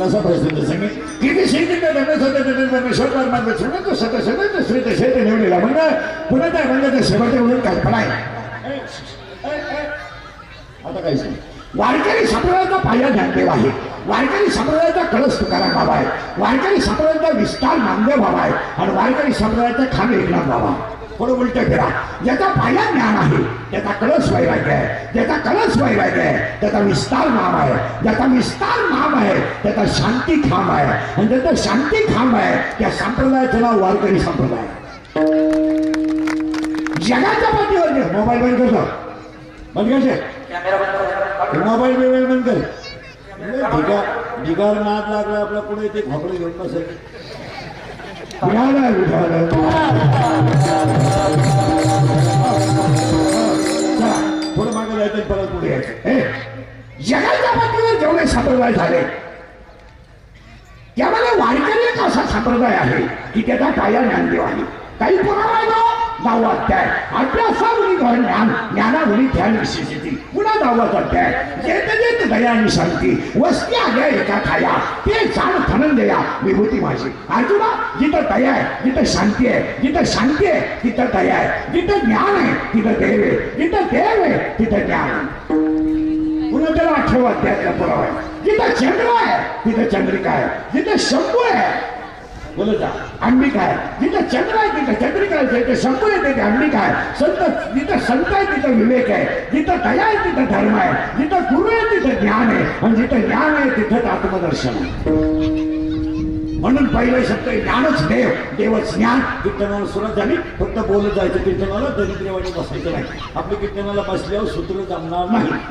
कोणा माझ्या सगळ्या विधान असा प्रश्न सांगे किती शेती परमेश्वर परमात्मा सुनत सत सगळं श्री ते शेत निवडलेला म्हणजे पुन्हा त्या म्हणजे शेवटच्या म्हणून कल्पना आहे ए, ए, आता काय सांग वारकरी संप्रदायाचा पाया ज्ञानदेव आहे वारकरी संप्रदायाचा कळस तुकाराम बाबा आहे वारकरी संप्रदायाचा विस्तार नामदेव बाबा आहे आणि वारकरी संप्रदायाचा खान एकनाथ बाबा थोडं उलट फिरा. ज्याचा पाया ज्ञान आहे त्याचा कळस वैराग्य आहे. ज्याचा कळस वैराग्य आहे त्याचा विस्तार नाम आहे. ज्याचा विस्तार नाम आहे त्याचा शांती खांब आहे. आणि ज्याचा शांती खांब आहे त्या संप्रदायाचं नाव वारकरी संप्रदाय. जगाच्या पाठीवर मोबाईल बंद करतो बंद करते मोबाईल बिबाईल बंद कर. ढिगार नाद लागला आपला पुढे ते खोकडे घेऊन बसेल विठाला विठाला संप्रदाय झाले. त्यामध्ये वारकरी एक असा संप्रदाय आहे की त्याचा काया ज्ञानदेव आहे काही पुरावा आहे अध्याय. अभ्यासावरी घर ज्ञान ज्ञानावरी ध्यान विशेषती पुन्हा दहावाचा अध्याय. जेत जेत दया आणि वस्ती आल्या एका खाया. ते जाण फनन दया विभूती माझी. अर्जुना जिथं दया आहे जिथं शांती आहे जिथं शांती आहे तिथं दया आहे. जिथं ज्ञान आहे तिथं देव आहे. जिथं देव आहे तिथं ज्ञान पुन्हा त्याला अठरावा अध्यायातला पुरावा आहे. जिथं चंद्र आहे. तिथं चंद्रिका आहे. जिथं शंभू आहे. बोलत जा. अंबिका आहे. जिथं चंद्र आहे तिथं चंद्रिका आहे. जिथं शंभू आहे तिथे अंबिका आहे. संत जिथं संत आहे तिथं विवेक आहे. जिथं दया आहे तिथं धर्म आहे. जिथं गुरु आहे तिथं ज्ञान आहे. आणि जिथं ज्ञान आहे तिथं आत्मदर्शन आहे. म्हणून पहिले शब्द ज्ञानच देव. देवच ज्ञान. कीर्तनाला सुरुवात झाली. फक्त बोलत जायचं कीर्तनाला. दरिद्रवाणी बसायचं नाही. आपल्या कीर्तनाला बसल्यावर सूत्र जमणार नाही.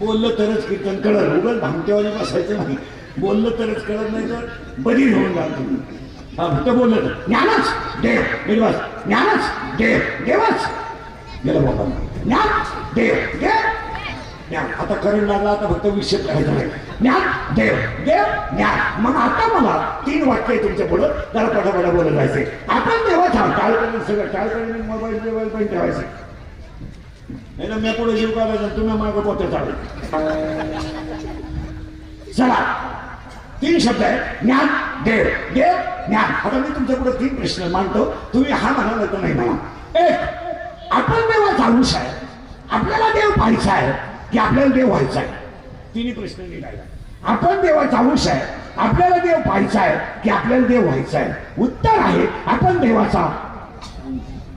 बोललं तरच कीर्तन कळलं उगल भामटेवाने बसायचं नाही. बोललं तरच कळत नाही तर बरी होऊन जातो. तुम्ही हा फक्त बोललं तर. ज्ञानच देव निर्वास. ज्ञानच देव देवच. गेलं बाबा. ज्ञान देव देव. ज्ञान. आता करंट लागला आता फक्त विषय करायचा नाही. ज्ञान देव देव ज्ञान. मग आता मला तीन वाक्य आहे तुमच्या पुढं जरा पटापटा बोलत जायचे आपण देवाचा टाळ करून सगळं टाळ करून मोबाईल बिबाईल पण ठेवायचे. नाही मी पुढे जीव काढायचा तुम्ही माग पोते चालू चला. तीन शब्द आहे ज्ञान देव. देव ज्ञान. आता मी तुमच्यापुढे तीन प्रश्न मांडतो. तुम्ही हा म्हणाला तर नाही म्हणा. एक आपण देवा अंश आहे. आपल्याला देव पाहायचा आहे की आपल्याला देव व्हायचा आहे. तिन्ही प्रश्न निघाला आपण देवा अंश आहे. आपल्याला देव पाहायचा आहे की आपल्याला देव व्हायचा आहे. उत्तर आहे आपण देवाचा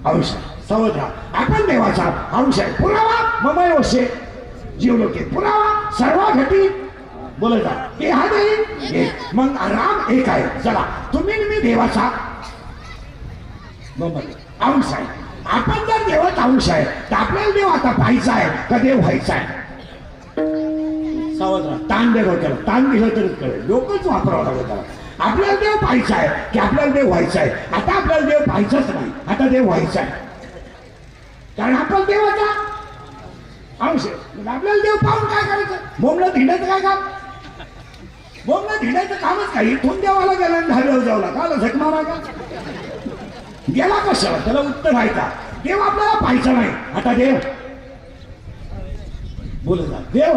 अंश आहे. समज राहा आपण देवाचा अंश आहे. पुरावा ममय वशे. जीवलोके पुरावा सर्व घटी. बोलत ते हा नाही मग राम एक आहे. चला. तुम्ही मी देवाचा अंश आहे. आपण जर देवाचा अंश आहे तर आपल्याला देव आता पाहायचा आहे का देव व्हायचा आहे? सावध ताण दे डोक्याला ताण दिलं तरच कळेल. डोकंच वापरावं लागेल त्याला. आपल्याला देव पाहायचा आहे की आपल्याला देव व्हायचा आहे. आता आपल्याला देव पाहायचाच नाही. आता देव व्हायचा आहे. कारण आपण देवाचा अंश आपल्याला देव पाहून काय करायचं? बोमला धिंडायचं काय काम? बोमला धिंडायचं कामच काही इथून देवाला गेला आणि दहाव्यावर जावला का आला झक मारा का? गेला कशाला? त्याला उत्तर व्हायचा देव आपल्याला पाहायचा नाही. आता देव. बोलत देव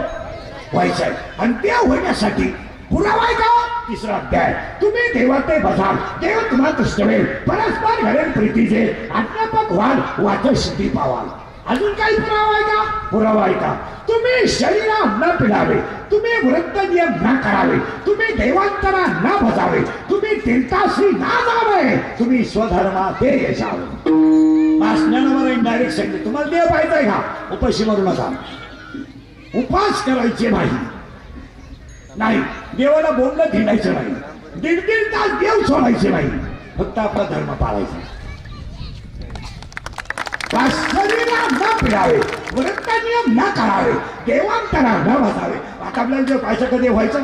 व्हायचा आहे. आणि देव होण्यासाठी पुरावायचा तिसरा अध्याय. तुम्ही देवाते बसाल. देव तुम्हाला दृष्टवेल परस्पर घरेल प्रीतीचे. अध्यापक व्हाल वाच सिद्धी पावाल. अजून काही पुरावा आहे का पुरावा आहे का तुम्ही शरीरा न पिलावे. तुम्ही वृत्त नियम न करावे. तुम्ही देवांतरा न बजावे. तुम्ही तीर्थाश्री ना जावे. तुम्ही स्वधर्मा ते यशावे भाषणावर इनडायरेक्ट सांगितलं तुम्हाला देव पाहिजे का? उपाशी मारू नका. उपास करायचे नाही. नाही देवाला बोलणं धिडायचं नाही. दीड दीड तास देव सोडायचे नाही. फक्त आपला धर्म पाळायचा. शरीरा पिळावे नियम न करावे देवांतरा न बसावे आता आपल्याला जर पाहिजे कधी व्हायचं?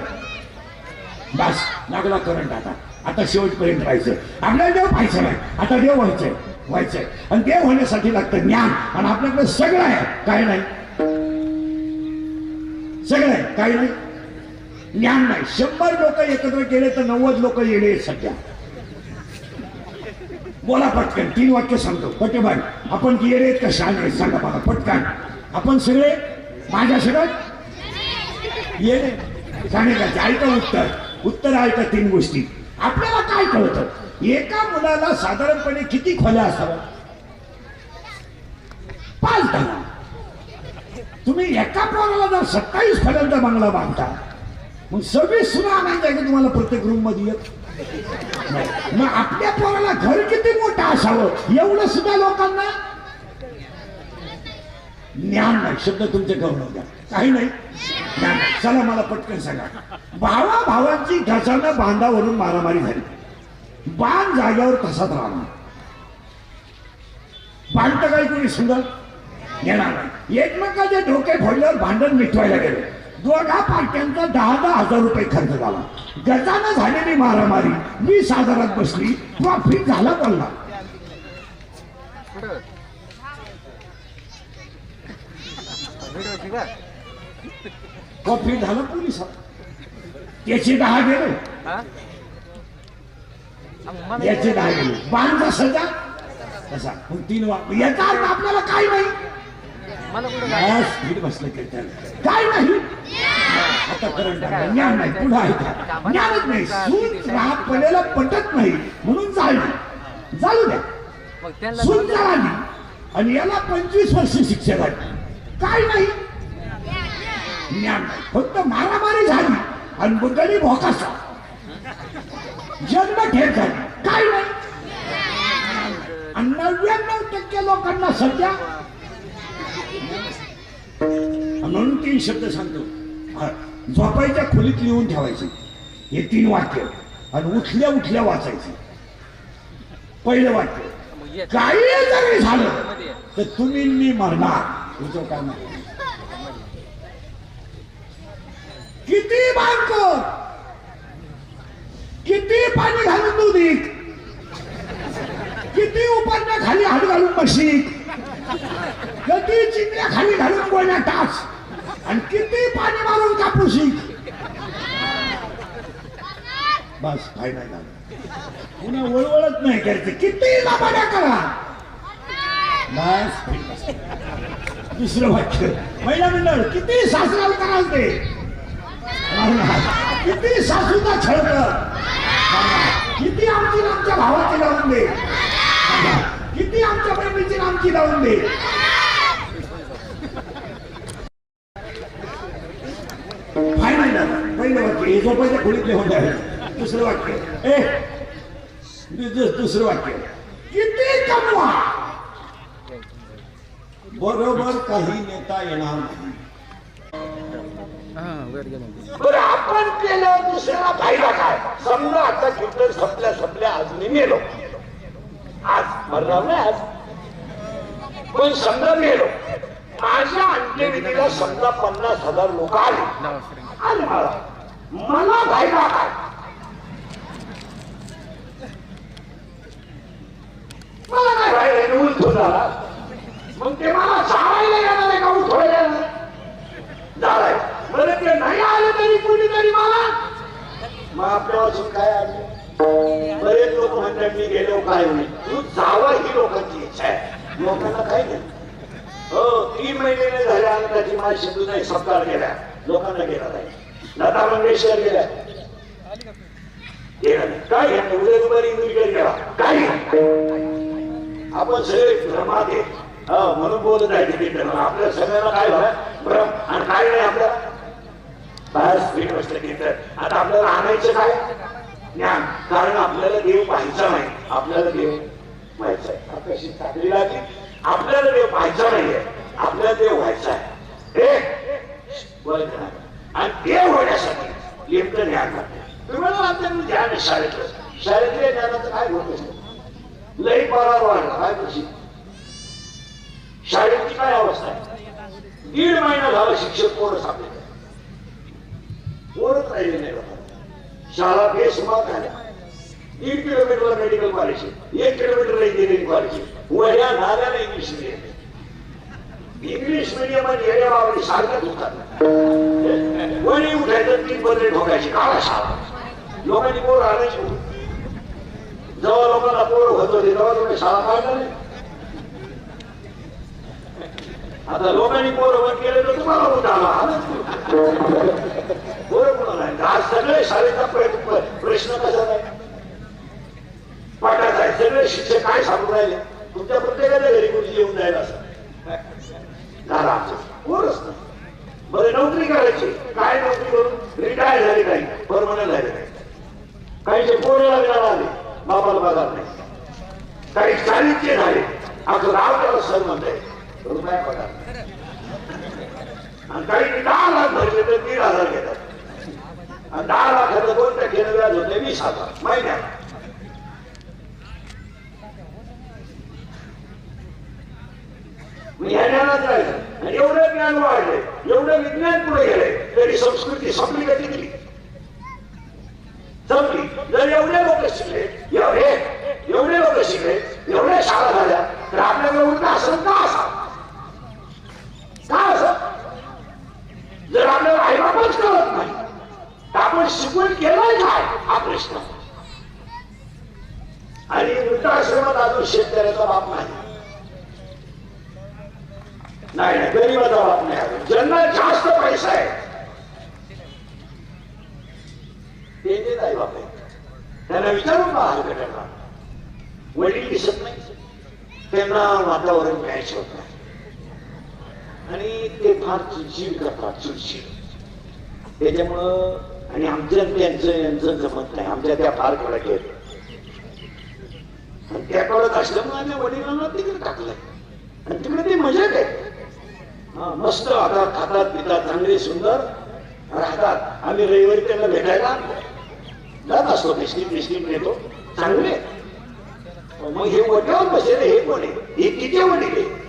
बस लागला करंट आता. आता शेवटपर्यंत राहायचं आपल्याला देव पाहिजे नाही आता देव व्हायचंय व्हायचंय. आणि देव होण्यासाठी लागतं ज्ञान. आणि आपल्याकडे सगळं आहे. काय नाही? सगळं आहे. काही नाही? ज्ञान नाही. शंभर लोक एकत्र केले तर नव्वद लोक येणे आहेत सध्या. बोला पटकन तीन वाक्य सांगतो. पटेबाई आपण येणे आहेत का सांगा मला पटकन. आपण सगळे माझ्या सगळं येणे सांगायचं ऐका उत्तर. उत्तर ऐका तीन गोष्टी? आपल्याला काय कळतं? एका मुलाला साधारणपणे किती खोल्या असाव्या पाच दहा. तुम्ही एका पोराला जर सत्तावीस खोल्यांचा बंगला बांधता मग सव्वीस सुद्धा आनंद आहे का तुम्हाला प्रत्येक रूममध्ये एक? मग आपल्या पोराला घर किती मोठं असावं? एवढं सुद्धा लोकांना ज्ञान नाही. शब्द तुमचे गौरव द्या. काही नाही. ज्ञान नाही. चला मला पटकन सांगा. भावा भावांची घसानं बांधावरून मारामारी झाली. बाण जाग्यावर तसाच राहणार. बांधतं काही कोणी सुंदर येणार नाही. एकमेकाचे डोके फोडल्यावर भांडण मिटवायला गेले. दोघा पार्ट्यांचा दहा दहा हजार रुपये खर्च झाला. गजानं झालेली मारामारी. वीस हजारात बसली. प्रॉफिट झाला बोलला. प्रॉफिट झालं पोलिसात. त्याचे दहा गेले. याचे दहा गेले. बांधचा सजा. तसा. तीन वा याचा अर्थ आपल्याला काय नाही. मला कुठं जायचं? बस, स्पीड बसलं की त्याला. काय नाही? आता करंट आलं. ज्ञान नाही. पुढे ऐका ज्ञानच नाही. सून राहत पडेला पटत नाही. म्हणून जाळली जाळू द्या. मग त्यांना सून जळाली आणि याला पंचवीस वर्ष शिक्षा झाली. काय नाही? ज्ञान नाही. फक्त मारामारी झाली. आणि बुद्धली भोकासा. जन्म ठेप झाली. काय नाही. आणि नव्याण्णव टक्के लोकांना सध्या म्हणून तीन शब्द सांगतो. झोपायच्या खोलीत लिहून ठेवायचे. हे तीन वाक्य. आणि उठल्या उठल्या वाचायचे. पहिलं वाक्य काही जरी झालं तर तुम्ही मी मरणार. तुझं काय नाही किती बांधकर किती पाणी घालून दुधीत किती उपरण्या खाली हात घालून बशीत किती चिंगल्या खाली घालून गोळ्या टाच आणि किती पाणी मारून कापूशीत बस काय नाही झालं. पुन्हा वळवळत नाही करायचं. किती लाभाड्या करा. बस दुसरं वाक्य. महिला मंडळ किती सासराला कराल दे किती सासूचा छळ किती आमची आमच्या भावाची लावून दे? किती आमच्या बहिणीची आमची लावून दे? काय नाही झालं पहिलं वाक्य. हे झोपायच्या खोलीतले होते. दुसरं वाक्य. ए दुसरं वाक्य. किती कमवा? बरोबर काही नेता येणार नाही. हा बरं आपण केलं दुसऱ्याला फायदा काय? समजा आता कीर्तन संपल्या संपल्या आज मी मेलो. आज मरणार नाही आज. पण समजा मेलो. माझ्या अंत्यविधीला समजा पन्नास हजार लोक आले. आले मला मला फायदा काय मला काय फायदा उलटो झाला मग ते मला येणार आहे का उठवायला? झालाय. बरं ते नाही आलं तरी कोणीतरी मला मग आपल्यापासून काय आले बरेच लोक म्हणतात मी गेलो काय होईल तू जावा ही लोकांची इच्छा आहे. लोकांना काय नाही. हो तीन महिने नाही झाले अनंताची माझी सिंधूचा सत्कार केला. लोकांना गेला नाही. लता मंगेशकर गेल्या. काय घ्या उद्या दुपारी इंदुरीकडे गेला. काय आपण सगळे भ्रमात आहे. हो, म्हणून बोलत आहे तिथे आपल्या सगळ्यांना काय झालं? भ्रम आणि काय नाही आपल्या बाहेर स्पीड गोष्ट घेत आता आपल्याला आणायचं काय? ज्ञान. कारण आपल्याला देव पाहायचा नाही. आपल्याला देव व्हायचा आहे. आकाशी चाकरी लागली आपल्याला देव पाहायचा नाहीये. आपल्याला देव व्हायचा आहे हे आणि देव होण्यासाठी नेमकं ज्ञान लागतं तुम्हाला आपल्याला ज्ञान आहे शाळेतलं. शाळेतल्या ज्ञानाचं काय होत लई पगार वाढला काय कशी शाळेची काय अवस्था आहे? दीड महिना झाला शिक्षक पोरं सापडले. पोरच राहिले नाही शाळा बेसुमार झाल्या. एक किलोमीटरला मेडिकल कॉलेज आहे. एक किलोमीटरला इंजिनिअरिंग कॉलेज आहे. वह्या नाल्याला इंग्लिश मिडियम इंग्लिश मिडियम आणि बाबा सारखंच होतात वणी उठायचं तीन बदले काळा शाळा लोकांनी पोर आणायची जेव्हा लोकांना पोर होत होते तेव्हा तुम्ही शाळा काढला नाही. आता लोकांनी पोर बंद केले तर तुम्हाला होत आला. पोर कोणाला सगळे शाळेचा प्रश्न कसा नाही सगळे शिक्षक काय सांगून राहिले? तुमच्या प्रत्येकाच्या घरी मुलगी येऊन जाईल असं. झाला आमचं कोणच नाही. बरं नोकरी करायची. काय नोकरी करून रिटायर झाली नाही परमनंट झाले नाही काहीचे पोराला मिळाला आले बाबाला पगार नाही. काही चाळीसचे झाले. आज राव त्याला सर म्हणते रुपया पगार आणि काही दहा लाख भरले तर दीड हजार घेतात. आणि दहा लाखाचं दोन टक्के व्याज होते वीस हजार. महिन्यात मग ह्या ज्ञानात राहिलं आणि एवढं ज्ञान वाढले एवढं विज्ञान पुढे गेले तरी संस्कृती संपली का तिथली? संपली. जर एवढे लोक शिकले एवढे एवढे लोक शिकले एवढ्या शाळा झाल्या तर आपल्याकडे उलट असं का असा का असं जर आपल्याला आईबापच कळत नाही तर आपण शिकवण केलंय काय हा प्रश्न? आणि वृद्धाश्रमात अजून शेतकऱ्याचा बाप नाही. नाही नाही गरीबाचा बाप नाही. ज्यांना जास्त पैसा आहे ते देत आहे बाप आहे. त्यांना विचारून पहा हलकट्यांना वडील दिसत नाही. त्यांना वातावरण घ्यायचं होत. नाही आणि ते फार चुरशील करतात चुरशील त्याच्यामुळं आणि आमच्या त्यांचं यांचं जमत नाही. आमच्या त्या फार कडक आहेत त्या कडक असल्यामुळे आम्ही वडिलांना तिकडे टाकलंय. आणि तिकडे ते मजा आहे. मस्त आता खातात पितात चांगले सुंदर राहतात. आम्ही रविवारी त्यांना भेटायला जात असतो बिस्किट बिस्किट नेतो. चांगले. मग हे वट्यावर बसलेले हे कोण आहे. हे किती वडील आहे?